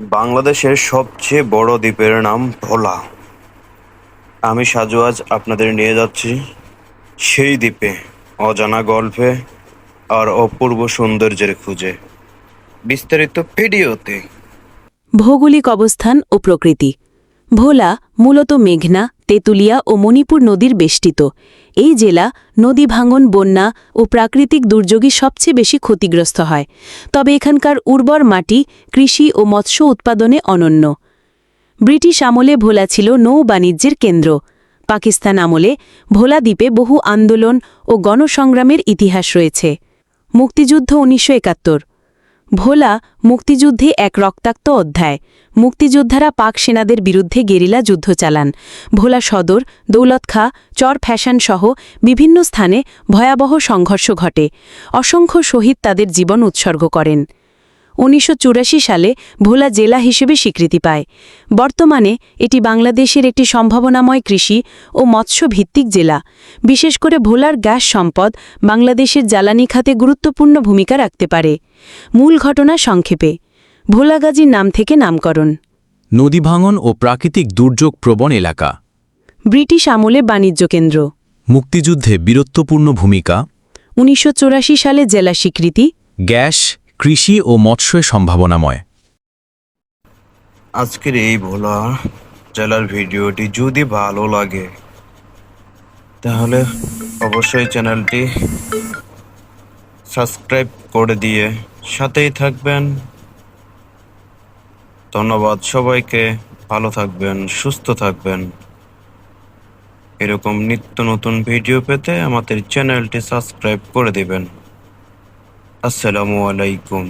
বাংলাদেশের সবচেয়ে বড় দ্বীপের নাম ভোলা। আমি সাজু আজ আপনাদের নিয়ে যাচ্ছি সেই দ্বীপে, অজানা গল্পে আর অপূর্ব সৌন্দর্যের খুঁজে। বিস্তারিত ভিডিওতে। ভৌগোলিক অবস্থান ও প্রকৃতি। ভোলা মূলত মেঘনা তেঁতুলিয়া ও মণিপুর নদীর বেষ্টিত। এই জেলা নদী ভাঙন, বন্যা ও প্রাকৃতিক দুর্যোগে সবচেয়ে বেশি ক্ষতিগ্রস্ত হয়। তবে এখানকার উর্বর মাটি, কৃষি ও মৎস্য উৎপাদনে অনন্য। ব্রিটিশ আমলে ভোলা ছিল নৌ বাণিজ্যের কেন্দ্র। পাকিস্তান আমলে ভোলা দ্বীপে বহু আন্দোলন ও গণসংগ্রামের ইতিহাস রয়েছে। মুক্তিযুদ্ধ উনিশশো একাত্তর। ভোলা মুক্তিযুদ্ধে এক রক্তাক্ত অধ্যায়। মুক্তিযোদ্ধারা পাক সেনাদের বিরুদ্ধে গেরিলা যুদ্ধ চালান। ভোলা সদর, দৌলত খা, চর ফ্যাশন সহ বিভিন্ন স্থানে ভয়াবহ সংঘর্ষ ঘটে। অসংখ্য শহীদ তাদের জীবন উৎসর্গ করেন। উনিশশো চুরাশি সালে ভোলা জেলা হিসেবে স্বীকৃতি পায়। বর্তমানে এটি বাংলাদেশের একটি সম্ভাবনাময় কৃষি ও মৎস্য ভিত্তিক জেলা। বিশেষ করে ভোলার গ্যাস সম্পদ বাংলাদেশের জ্বালানি খাতে গুরুত্বপূর্ণ ভূমিকা রাখতে পারে। মূল ঘটনা সংক্ষেপে। ভোলাগাজীর নাম থেকে নামকরণ। নদী ভাঙন ও প্রাকৃতিক দুর্যোগ প্রবণ এলাকা। ব্রিটিশ আমলে বাণিজ্য কেন্দ্র। মুক্তিযুদ্ধে বীরত্বপূর্ণ ভূমিকা। উনিশশো চুরাশি সালে জেলা স্বীকৃতি। গ্যাস কৃষি ও মৎস্যের সম্ভাবনাময়। আজকের এই ভোলা জেলার ভিডিওটি যদি ভালো লাগে, তাহলে অবশ্যই চ্যানেলটি সাবস্ক্রাইব করে দিয়ে সাথেই থাকবেন। ধন্যবাদ সবাইকে, ভালো থাকবেন, সুস্থ থাকবেন। এরকম নিত্য নতুন ভিডিও পেতে আমাদের চ্যানেলটি সাবস্ক্রাইব করে দিবেন। আসসালামু আলাইকুম।